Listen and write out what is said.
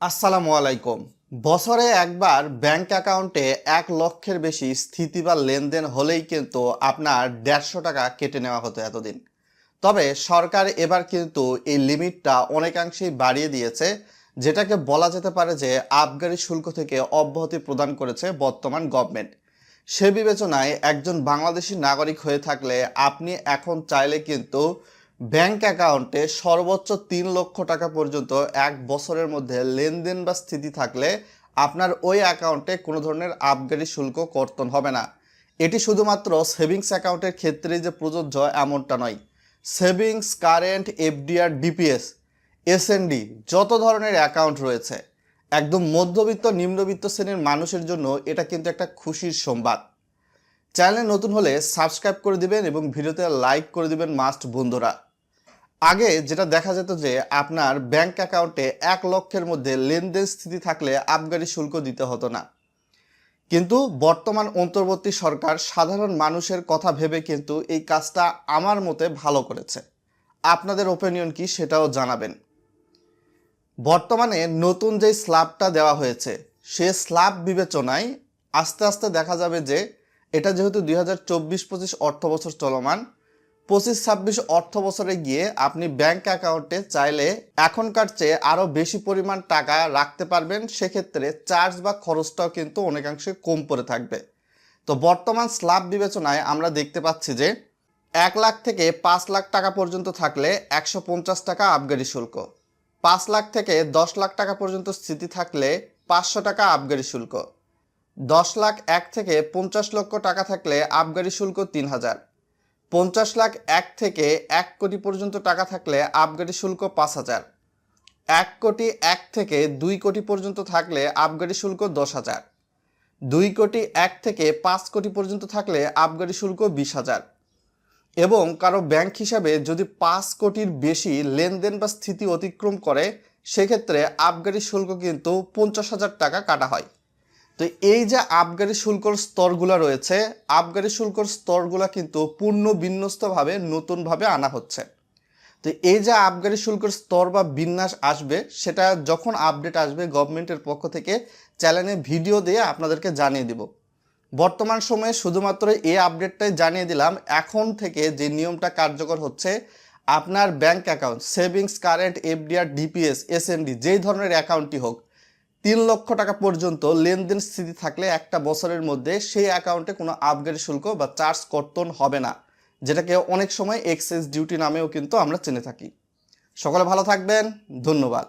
আসসালামু আলাইকুম। বছরে একবার ব্যাংক অ্যাকাউন্টে এক লক্ষের বেশি স্থিতি বা লেনদেন হলেই কিন্তু আপনার দেড়শো টাকা কেটে নেওয়া হতো এতদিন। তবে সরকার এবার কিন্তু এই লিমিটটা অনেকাংশেই বাড়িয়ে দিয়েছে, যেটাকে বলা যেতে পারে যে আবগারি শুল্ক থেকে অব্যাহতি প্রদান করেছে বর্তমান গভর্নমেন্ট সে বিবেচনায় একজন বাংলাদেশি নাগরিক হয়ে থাকলে আপনি এখন চাইলে কিন্তু ব্যাংক অ্যাকাউন্টে সর্বোচ্চ তিন লক্ষ টাকা পর্যন্ত এক বছরের মধ্যে লেনদেন বা স্থিতি থাকলে আপনার ওই অ্যাকাউন্টে কোনো ধরনের আবগারি শুল্ক কর্তন হবে না। এটি শুধুমাত্র সেভিংস অ্যাকাউন্টের ক্ষেত্রেই যে প্রযোজ্য এমনটা নয়। Savings, current, FDR, DPS SND যত ধরনের অ্যাকাউন্ট রয়েছে, একদম মধ্যবিত্ত, নিম্নবিত্ত শ্রেণির মানুষের জন্য এটা কিন্তু একটা খুশির সংবাদ। চ্যানেলে নতুন হলে সাবস্ক্রাইব করে দিবেন এবং ভিডিওতে লাইক করে দিবেন মাস্ট বন্ধুরা। আগে যেটা দেখা যেত যে আপনার ব্যাংক অ্যাকাউন্টে এক লক্ষের মধ্যে লেনদেন স্থিতি থাকলে আবগারি শুল্ক দিতে হতো না। কিন্তু বর্তমান অন্তর্বর্তী সরকার সাধারণ মানুষের কথা ভেবে কিন্তু এই কাজটা আমার মতে ভালো করেছে। আপনাদের ওপিনিয়ন কি সেটাও জানাবেন। বর্তমানে নতুন যে স্ল্যাবটা দেওয়া হয়েছে, সে স্ল্যাব বিবেচনায় আস্তে আস্তে দেখা যাবে যে এটা যেহেতু দুই হাজার চব্বিশ পঁচিশ অর্থ বছর চলমান পঁচিশ ছাব্বিশ অর্থ বছরে গিয়ে আপনি ব্যাংক অ্যাকাউন্টে চাইলে এখনকার চেয়ে আরও বেশি পরিমাণ টাকা রাখতে পারবেন। সেক্ষেত্রে চার্জ বা খরচটাও কিন্তু অনেকাংশে কম পড়ে থাকবে। তো বর্তমান স্ল্যাব বিবেচনায় আমরা দেখতে পাচ্ছি যে এক লাখ থেকে পাঁচ লাখ টাকা পর্যন্ত থাকলে একশো পঞ্চাশ টাকা আবগারি শুল্ক। পাঁচ লাখ থেকে দশ লাখ টাকা পর্যন্ত স্থিতি থাকলে পাঁচশো টাকা আবগারি শুল্ক। দশ লাখ এক থেকে পঞ্চাশ লক্ষ টাকা থাকলে আবগারি শুল্ক তিন হাজার। পঞ্চাশ লাখ এক থেকে এক কোটি পর্যন্ত টাকা থাকলে আবগারি শুল্ক পাঁচ হাজার। এক কোটি এক থেকে দুই কোটি পর্যন্ত থাকলে আবগারি শুল্ক দশ হাজার। দুই কোটি এক থেকে পাঁচ কোটি পর্যন্ত থাকলে আবগারি শুল্ক বিশ হাজার। এবং কারও ব্যাংক হিসাবে যদি পাঁচ কোটির বেশি লেনদেন বা স্থিতি অতিক্রম করে, সেক্ষেত্রে আবগারি শুল্ক কিন্তু পঞ্চাশ হাজার টাকা কাটা হয়। তো এই যে আবগারি শুল্কর স্তরগুলো রয়েছে, আবগারি শুল্কর স্তরগুলো কিন্তু পূর্ণ বিন্যস্তভাবে, নতুনভাবে আনা হচ্ছে। তো এই যে আবগারি শুল্কর স্তর বা বিন্যাস আসবে, সেটা যখন আপডেট আসবে গভর্নমেন্টের পক্ষ থেকে, চ্যানেলে ভিডিও দিয়ে আপনাদেরকে জানিয়ে দিব। বর্তমান সময়ে শুধুমাত্র এই আপডেটটাই জানিয়ে দিলাম। এখন থেকে যে নিয়মটা কার্যকর হচ্ছে, আপনার bank account, savings, current, FDR, DPS S SND, যেই ধরনের অ্যাকাউন্টটি হোক তিন লক্ষ টাকা পর্যন্ত লেনদেন স্থিতি থাকলে একটা বছরের মধ্যে সেই অ্যাকাউন্টে কোনো আপগ্রেড শুল্ক বা চার্জ কর্তন হবে না, যেটাকে অনেক সময় এক্সেস ডিউটি নামেও কিন্তু আমরা চেনে থাকি। সকলে ভালো থাকবেন, ধন্যবাদ।